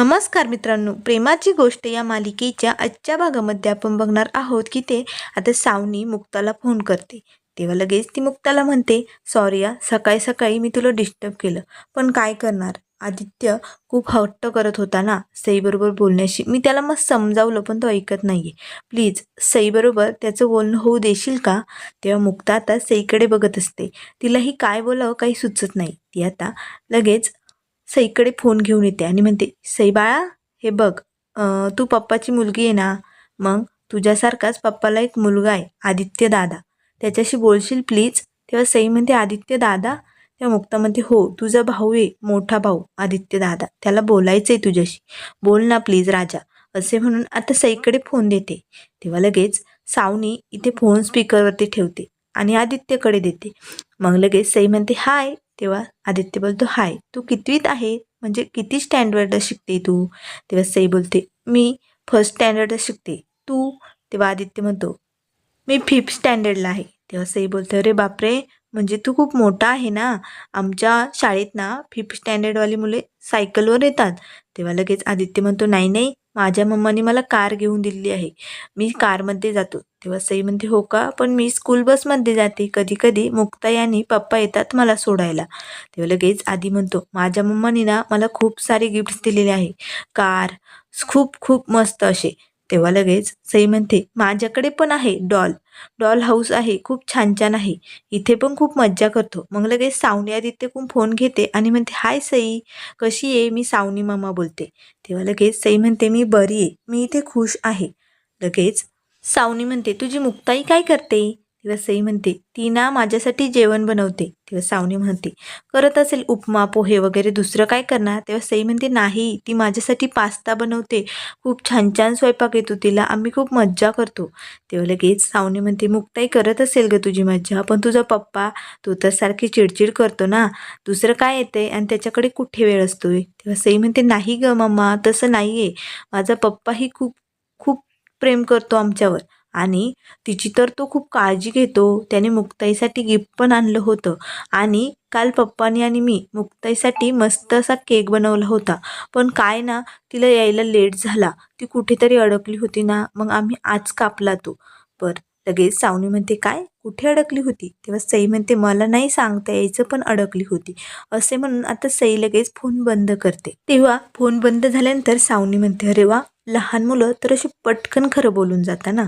नमस्कार मित्रांनो प्रेमाची गोष्ट या मालिकेच्या आजच्या भागामध्ये आपण बघणार आहोत की ते आता सावनी मुक्ताला फोन करते. तेव्हा लगेच ती मुक्ताला म्हणते सॉरी या सकाळी सकाळी मी तुला डिस्टर्ब केलं. पण काय करणार? आदित्य खूप हट्ट करत होता ना सईबरोबर बोलण्याशी. मी त्याला मग समजावलं पण तो ऐकत नाही आहे प्लीज सईबरोबर त्याचं बोलणं होऊ देशील का? तेव्हा मुक्ता आता सईकडे बघत असते. तिलाही काय बोलावं काही सुचत नाही. ती आता लगेच सईकडे फोन घेऊन येते आणि म्हणते सई बाळा हे बघ तू पप्पाची मुलगी आहे ना मग तुझ्यासारखाच पप्पाला एक मुलगा आहे आदित्य दादा. त्याच्याशी बोलशील प्लीज? तेव्हा सई म्हणते आदित्य दादा? तेव्हा मुक्ता म्हणते हो तुझा भाऊ आहे मोठा भाऊ आदित्य दादा. त्याला बोलायचं आहे तुझ्याशी. बोल ना प्लीज राजा. असे म्हणून आता सईकडे फोन देते. तेव्हा लगेच सावनी इथे फोन स्पीकरवरती ठेवते आणि आदित्यकडे देते. मग लगेच सई म्हणते हाय तेव्हा आदित्य बोलतो हाय तू कितवीत आहे? म्हणजे किती स्टँडर्डला शिकते तू? तेव्हा सई बोलते मी फर्स्ट स्टँडर्डला शिकते. तू? तेव्हा आदित्य म्हणतो मी फिफ्थ स्टँडर्डला आहे. तेव्हा सई बोलते अरे बापरे! म्हणजे तू खूप मोठा आहे ना? आमच्या शाळेत ना फिफ्थ स्टँडर्डवाली मुले सायकलवर येतात. तेव्हा लगेच आदित्य म्हणतो नाही नाही माझ्या मम्माने मला कार घेऊन दिलेली आहे. मी कारमध्ये जातो. तेव्हा सई म्हणते हो का? पण मी स्कूल बसमध्ये जाते. कधी कधी मुक्ताई आणि पप्पा येतात मला सोडायला. तेव्हा लगेच आधी म्हणतो माझ्या मम्माने ना मला खूप सारे गिफ्ट्स दिलेले आहे. कार खूप खूप मस्त असे. तेव्हा लगेच सई म्हणते माझ्याकडे पण आहे डॉल डॉल हाऊस आहे. खूप छान छान आहे. इथे पण खूप मज्जा करतो. मग लगेच सावनी आदित्यकडून फोन घेते आणि म्हणते हाय सई. कशी आहे? मी सावनी मामा बोलते. तेव्हा लगेच सई म्हणते मी बरी आहे. मी इथे खुश आहे. लगेच सावनी म्हणते तुझी मुक्ताई काय करते? तेव्हा सई म्हणते ती ना माझ्यासाठी जेवण बनवते. तेव्हा सावनी म्हणते करत असेल उपमा पोहे वगैरे दुसरं काय करणार? तेव्हा सई म्हणते नाही ती माझ्यासाठी पास्ता बनवते. खूप छान छान स्वयंपाक येतो तिला. आम्ही खूप मज्जा करतो. तेव्हा लगेच सावनी म्हणते मुक्ताई करत असेल ग तुझी मज्जा पण तुझा पप्पा तो तर सारखी चिडचिड करतो ना. दुसरं काय येते आणि त्याच्याकडे कुठे वेळ असतोय? तेव्हा सई म्हणते नाही ग मम्मा तसं नाही आहे माझा पप्पाही खूप खूप प्रेम करतो आमच्यावर. आणि तिची तर तो खूप काळजी घेतो. त्याने मुक्ताईसाठी गिफ्ट पण आणलं होतं. आणि काल पप्पानी आणि मी मुक्ताईसाठी मस्त असा केक बनवला होता. पण काय ना तिला यायला लेट झाला. ती कुठेतरी अडकली होती ना. मग आम्ही आज कापला तो. पर लगेच सावनी म्हणते काय? कुठे अडकली होती? तेव्हा सई म्हणते मला नाही सांगता यायचं पण अडकली होती. असे म्हणून आता सई लगेच फोन बंद करते. तेव्हा फोन बंद झाल्यानंतर सावनी म्हणते अरे वा! लहान मुलं तर अशी पटकन खरं बोलून जाता ना.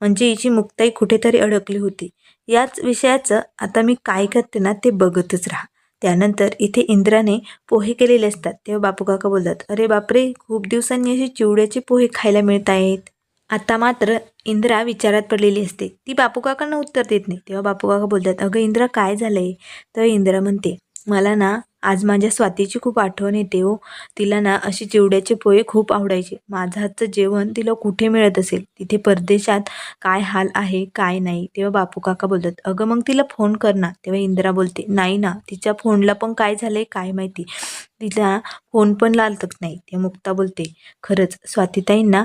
म्हणजे हिची मुक्ताई कुठेतरी अडकली होती. याच विषयाचं आता मी काय करते ना ते बघतच राहा. त्यानंतर इथे इंद्राने पोहे केलेले असतात. तेव्हा बापू काका बोलतात अरे बापरे खूप दिवसांनी असे चिवड्याचे पोहे खायला मिळत आहेत. आता मात्र इंद्रा विचारात पडलेली असते. ती बापू काकांना उत्तर देत नाही. तेव्हा बापू काका बोलतात अगं इंद्रा काय झालं आहे तर इंद्रा म्हणते मला ना आज माझ्या स्वातीची खूप आठवण येते हो. तिला ना अशी चिवड्याचे पोहे खूप आवडायचे. माझं हातचं जेवण तिला कुठे मिळत असेल? तिथे परदेशात काय हाल आहे काय नाही तेव्हा बापू काका बोलतात अगं मग तिला फोन कर ना. तेव्हा इंदिरा बोलते नाही ना तिच्या फोनला पण काय झालंय काय माहिती. तिला फोन पण लागतच नाही. ते मुक्ता बोलते खरंच स्वातीताईंना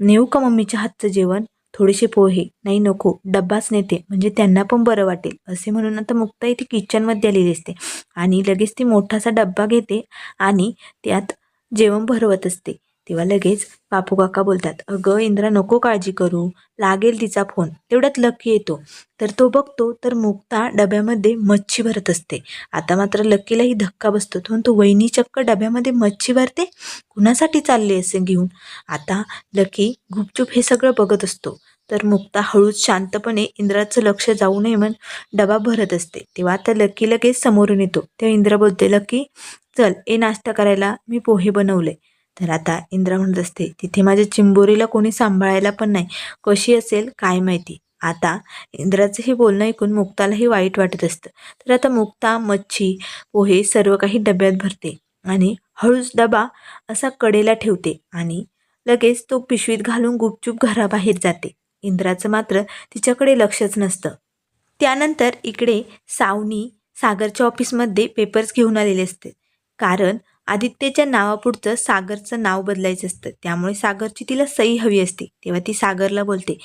नेऊ का मम्मीच्या हातचं जेवण? थोडेसे पोहे नाही नको डब्बाच नेते म्हणजे त्यांना पण बरं वाटेल असे म्हणून आता मुक्ताई ती किचनमध्ये आलेली असते. आणि लगेच ती मोठासा डब्बा घेते आणि त्यात जेवण भरवत असते. तेव्हा लगेच बापू काका बोलतात अगं इंद्रा नको काळजी करू लागेल तिचा फोन तेवढ्यात लकी येतो. तर तो बघतो तर मुक्ता डब्यामध्ये मच्छी भरत असते. आता मात्र लकीलाही धक्का बसतो तो वहिनी चक्क डब्यामध्ये मच्छी भरते? कुणासाठी चालले असे घेऊन? आता लकी गुपचूप हे सगळं बघत असतो. तर मुक्ता हळूच शांतपणे इंद्राचं लक्ष जाऊ नये म्हणून डबा भरत असते. तेव्हा आता लकी लगेच समोरून येतो तेव्हा इंद्रा बोलते लकी चल ए नाश्ता करायला. मी पोहे बनवले. तर आता इंद्रा म्हणत असते तिथे माझ्या चिंबोरीला कोणी सांभाळायला पण नाही. कशी असेल काय माहिती. आता इंद्राचं हे बोलणं ऐकून मुक्तालाही वाईट वाटत असतं. तर आता मुक्ता मच्छी पोहे सर्व काही डब्यात भरते आणि हळूच डबा असा कडेला ठेवते आणि लगेच तो पिशवीत घालून गुपचूप घराबाहेर जाते. इंद्राचं मात्र तिच्याकडे लक्षच नसतं. त्यानंतर इकडे सावनी सागरच्या ऑफिसमध्ये पेपर्स घेऊन आलेले असते. कारण आदित्यच्या नावापुढचं सागरचं नाव बदलायचं असतं. त्यामुळे सागरची तिला सई हवी असते. तेव्हा ती सागरला बोलते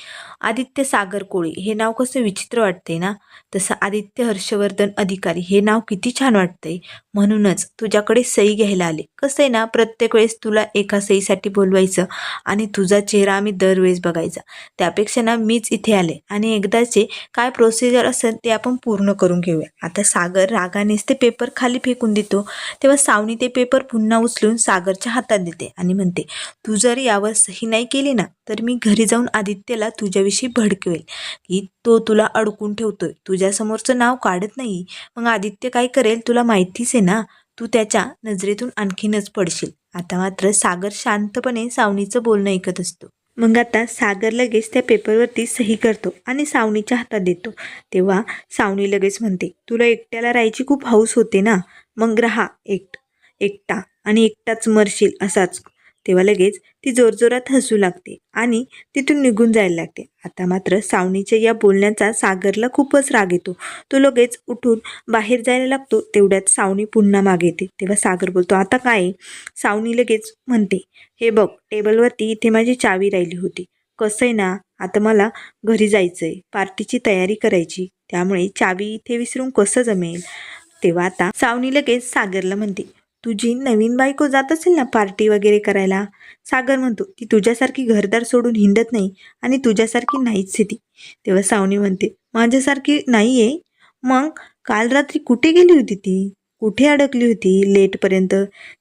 आदित्य सागर कोळी हे नाव कसं विचित्र वाटते ना? तसं आदित्य हर्षवर्धन अधिकारी हे नाव किती छान वाटतंय. म्हणूनच तुझ्याकडे सई घ्यायला आले. कसं आहे ना प्रत्येक वेळेस तुला एका सईसाठी बोलवायचं आणि तुझा चेहरा आम्ही दरवेळेस बघायचा. त्यापेक्षा ना मीच इथे आले. आणि एकदाचे काय प्रोसिजर असेल ते आपण पूर्ण करून घेऊया. आता सागर रागानेच ते पेपर खाली फेकून देतो. तेव्हा सावनी ते पेपर पेपर पुन्हा उचलून सागरच्या हातात देते आणि म्हणते तू जर यावर सही नाही केली ना तर मी घरी जाऊन आदित्यला तुझ्याविषयी भडकवेल. की तो तुला अडकून ठेवतोय. तुझ्यासमोरचं नाव काढत नाही. मग आदित्य काय करेल? तुला माहितीच आहे ना तू त्याच्या नजरेतून आणखीनच पडशील. आता मात्र सागर शांतपणे सावनीचं बोलणं ऐकत असतो. मग आता सागर लगेच त्या पेपरवरती सही करतो आणि सावनीच्या हातात देतो. तेव्हा सावनी लगेच म्हणते तुला एकट्याला राहायची खूप हौस होते ना. मग राहा एकट. एकटा आणि एकटाच मरशील असाच. तेव्हा लगेच ती जोरजोरात हसू लागते आणि तिथून निघून जायला लागते. आता मात्र सावनीच्या या बोलण्याचा सागरला खूपच राग येतो. तो लगेच उठून बाहेर जायला लागतो. तेवढ्यात सावनी पुन्हा मागे येते. तेव्हा सागर बोलतो आता काय आहे?" सावनी लगेच म्हणते हे बघ टेबलवरती इथे माझी चावी राहिली होती. कसं आहे ना आता मला घरी जायचं आहे पार्टीची तयारी करायची. त्यामुळे चावी इथे विसरून कसं जमेल? तेव्हा आता सावनी लगेच सागरला म्हणते तुझी नवीन बायको जात असेल ना पार्टी वगैरे करायला? सागर म्हणतो ती तुझ्यासारखी घरदार सोडून हिंडत नाही आणि तुझ्यासारखी नाहीच आहे ती. तेव्हा सावनी म्हणते माझ्यासारखी नाही आहे मग काल रात्री कुठे गेली होती ती? कुठे अडकली होती लेटपर्यंत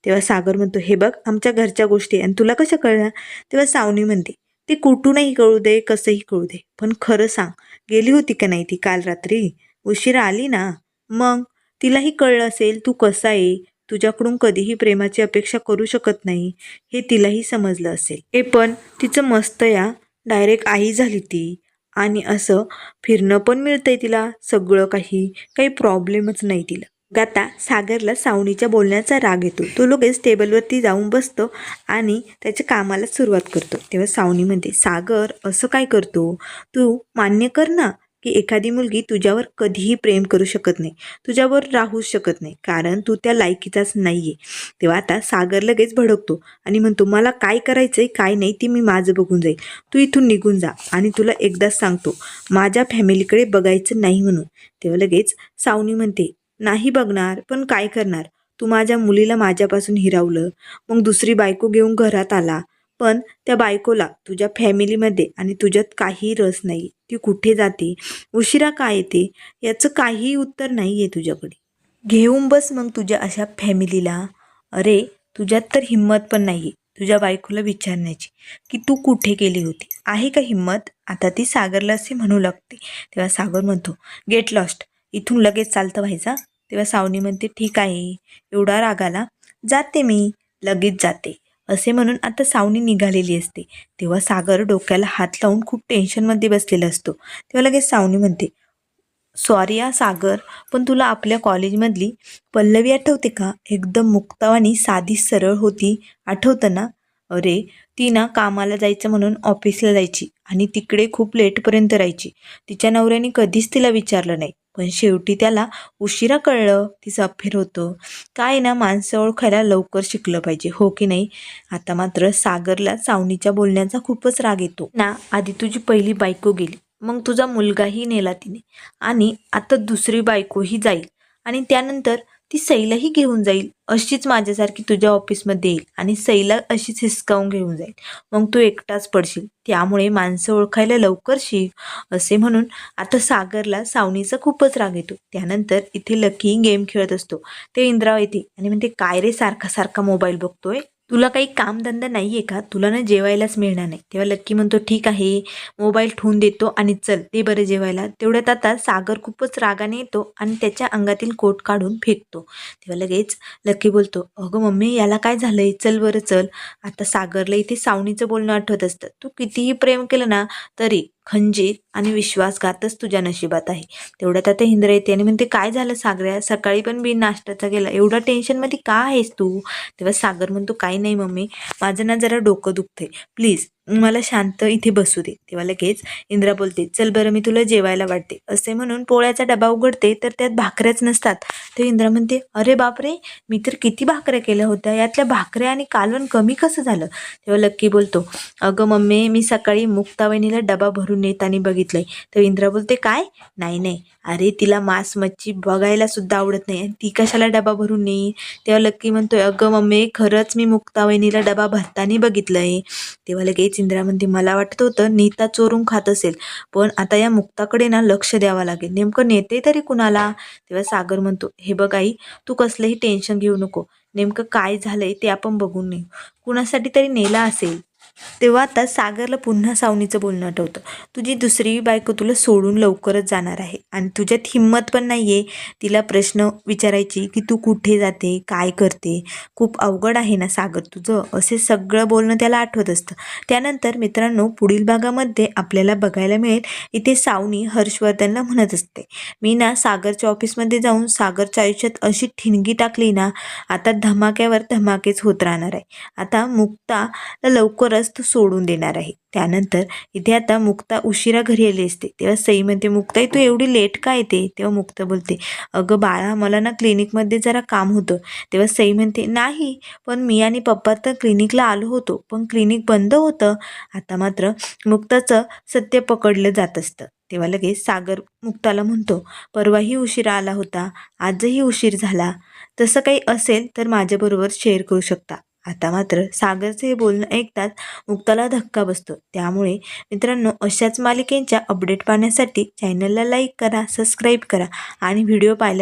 तेव्हा सागर म्हणतो हे बघ आमच्या घरच्या गोष्टी आहे आणि तुला कशा कळणार? तेव्हा सावनी म्हणते ते कुठूनही कळू दे कसंही कळू दे पण खरं सांग गेली होती का नाही ती काल रात्री? उशीर आली ना? मग तिलाही कळलं असेल तू कसा आहे? तुझ्याकडून कधीही प्रेमाची अपेक्षा करू शकत नाही हे तिलाही समजलं असेल. हे पण तिचं मस्त या डायरेक्ट आई झाली ती. आणि असं फिरणं पण मिळतंय तिला सगळं काही काही प्रॉब्लेमच नाही तिला. गाता सागरला सावणीच्या बोलण्याचा राग येतो. तो लगेच टेबलवरती जाऊन बसतो आणि त्याच्या कामाला सुरुवात करतो. तेव्हा सावणीमध्ये म्हणते सागर असं काय करतो? तू मान्य कर ना की एखादी मुलगी तुझ्यावर कधीही प्रेम करू शकत नाही तुझ्यावर राहूच शकत नाही कारण तू त्या लायकीचाच नाही आहे तेव्हा आता सागर लगेच भडकतो आणि म्हणतो मला काय करायचं आहे काय नाही ते मी माझं बघून जाईल. तू इथून निघून जा आणि तुला एकदाच सांगतो माझ्या फॅमिलीकडे बघायचं नाही म्हणून. तेव्हा लगेच सावनी म्हणते नाही बघणार पण काय करणार? तू माझ्या मुलीला माझ्यापासून हिरावलं मग दुसरी बायको घेऊन घरात आला. पण त्या बायकोला तुझ्या फॅमिलीमध्ये आणि तुझ्यात काही रस नाही. ती कुठे जाते उशिरा काय येते याचं काहीही उत्तर नाही आहे तुझ्याकडे. घेऊन बस मग तुझ्या अशा फॅमिलीला. अरे तुझ्यात तर हिंमत पण नाही आहे तुझ्या बायकोला विचारण्याची की तू कुठे गेली होती? आहे का हिंमत? आता ती सागरला असे म्हणू लागते. तेव्हा सागर म्हणतो गेट लॉस्ट. इथून लगेच चालतं व्हायचा तेव्हा सावनी म्हणते ठीक आहे. एवढा रागाला जाते मी. लगेच जाते. असे म्हणून आता सावनी निघालेली असते. तेव्हा सागर डोक्याला हात लावून खूप टेन्शनमध्ये बसलेला असतो. तेव्हा लगेच सावनी म्हणते सॉरी या सागर पण तुला आपल्या कॉलेजमधली पल्लवी आठवते का? एकदम मुक्तावानी साधी सरळ होती. आठवतं ना अरे ती ना कामाला जायचं म्हणून ऑफिसला जायची आणि तिकडे खूप लेटपर्यंत राहायची. तिच्या नवऱ्याने कधीच तिला विचारलं नाही. पण शेवटी त्याला उशिरा कळलं तिचं अफेर होतं. काय ना माणसं ओळखायला लवकर शिकलं पाहिजे हो की नाही? आता मात्र सागरला सावनीच्या बोलण्याचा खूपच राग येतो. ना आधी तुझी पहिली बायको गेली. मग तुझा मुलगाही नेला तिने. आणि आता दुसरी बायकोही जाईल. आणि त्यानंतर ती सईलाही घेऊन जाईल. अशीच माझ्यासारखी तुझ्या ऑफिसमध्ये येईल आणि सईला अशीच हिसकावून घेऊन जाईल. मग तू एकटाच पडशील. त्यामुळे माणसं ओळखायला लवकर शिक असे म्हणून आता सागरला सावनीचा खूपच राग येतो. त्यानंतर इथे लकी गेम खेळत असतो. ते इंद्राव येते आणि म्हणते काय रे सारखा सारखा मोबाईल बघतोय? तुला काही कामधंदा नाही आहे का? तुला ना जेवायलाच मिळणार नाही. तेव्हा लक्की म्हणतो ठीक आहे मोबाईल ठेवून देतो आणि चल ते बरं जेवायला. तेवढ्यात आता सागर खूपच रागाने येतो आणि त्याच्या अंगातील कोट काढून फेकतो. तेव्हा लगेच लक्की बोलतो अगं मम्मी याला काय झालंय? चल बरं चल. आता सागरला इथे सावणीचं बोलणं आठवत असतं. तू कितीही प्रेम केलं ना तरी खंजीत आणि विश्वासघातच तुझ्या नशिबात आहे. तेवढ्यात आता इंद्र येते आणि म्हणते काय झालं सागऱ्या? सकाळी पण बिन नाश्त्याचा गेला एवढा टेन्शनमध्ये का आहेस तू? तेव्हा सागर म्हणतो काही नाही मम्मी. माझं ना जरा डोकं दुखते प्लीज मला शांत इथे बसू दे. तेव्हा लगेच इंद्रा बोलते चल बरं मी तुला जेवायला वाटते असे म्हणून पोळ्याचा डबा उघडते तर त्यात भाकऱ्याच नसतात. तर इंद्रा म्हणते अरे बापरे मी तर किती भाकऱ्या केल्या होत्या. यातल्या भाकऱ्या आणि कालवण कमी कसं झालं? तेव्हा लक्की बोलतो अगं मम्मी मी सकाळी मुक्तावहिनीला डबा भरून येताना बघितलंय. तर इंद्रा बोलते काय? नाही नाही. अरे तिला मांस मच्छी बघायला सुद्धा आवडत नाही. आणि ती कशाला डबा भरून नेईल तेव्हा लक्की म्हणतोय अगं मम्मी खरंच मी मुक्तावहिनीला डबा भरताना बघितलंय. तेव्हा लगेच इंद्रा म्हणते मला वाटत होतं नीता चोरून खात असेल. पण आता या मुक्ताकडे ना लक्ष द्यावं लागेल. नेमकं नेते तरी कुणाला? तेव्हा सागर म्हणतो हे बघ आई तू कसलंही टेन्शन घेऊ नको. नेमकं काय झालंय ते आपण बघून नेऊ. कुणासाठी तरी नेला असेल. तेव्हा आता सागरला पुन्हा सावनीचं बोलणं आठवतं. तुझी दुसरी बायको तुला सोडून लवकरच जाणार आहे आणि तुझ्यात हिंमत पण नाही आहे तिला प्रश्न विचारायची की तू कुठे जाते काय करते? खूप अवघड आहे ना सागर तुझं? असे सगळं बोलणं त्याला आठवत असतं. त्यानंतर मित्रांनो पुढील भागामध्ये आपल्याला बघायला मिळेल. इथे सावनी हर्षवर्धनला म्हणत असते मी ना सागरच्या ऑफिसमध्ये जाऊन सागरच्या आयुष्यात अशी ठिणगी टाकली ना आता धमाक्यावर धमाकेच होत राहणार आहे. आता मुक्ता लवकरच तो सोडून देणार आहे. त्यानंतर इथे आता मुक्ता उशिरा घरी आली असते. तेव्हा सई म्हणते मुक्ताई तू एवढी लेट का येते? तेव्हा मुक्ता बोलते अगं बाळा मला ना क्लिनिकमध्ये जरा काम होतं. तेव्हा सई म्हणते नाही पण मी आणि पप्पा तर क्लिनिकला आलो होतो पण क्लिनिक बंद होतं. आता मात्र मुक्ताचं सत्य पकडलं जात असतं. तेव्हा लगेच सागर मुक्ताला म्हणतो परवाही उशिरा आला होता. आजही उशीर झाला. तसं काही असेल तर माझ्याबरोबर शेअर करू शकता. आता मात्र सागरचे हे बोलणं ऐकताच मुक्ताला धक्का बसतो. त्यामुळे मित्रांनो अशाच मालिकेंच्या अपडेट पाहण्यासाठी चॅनलला लाईक करा सबस्क्राईब करा आणि व्हिडिओ पाहिल्या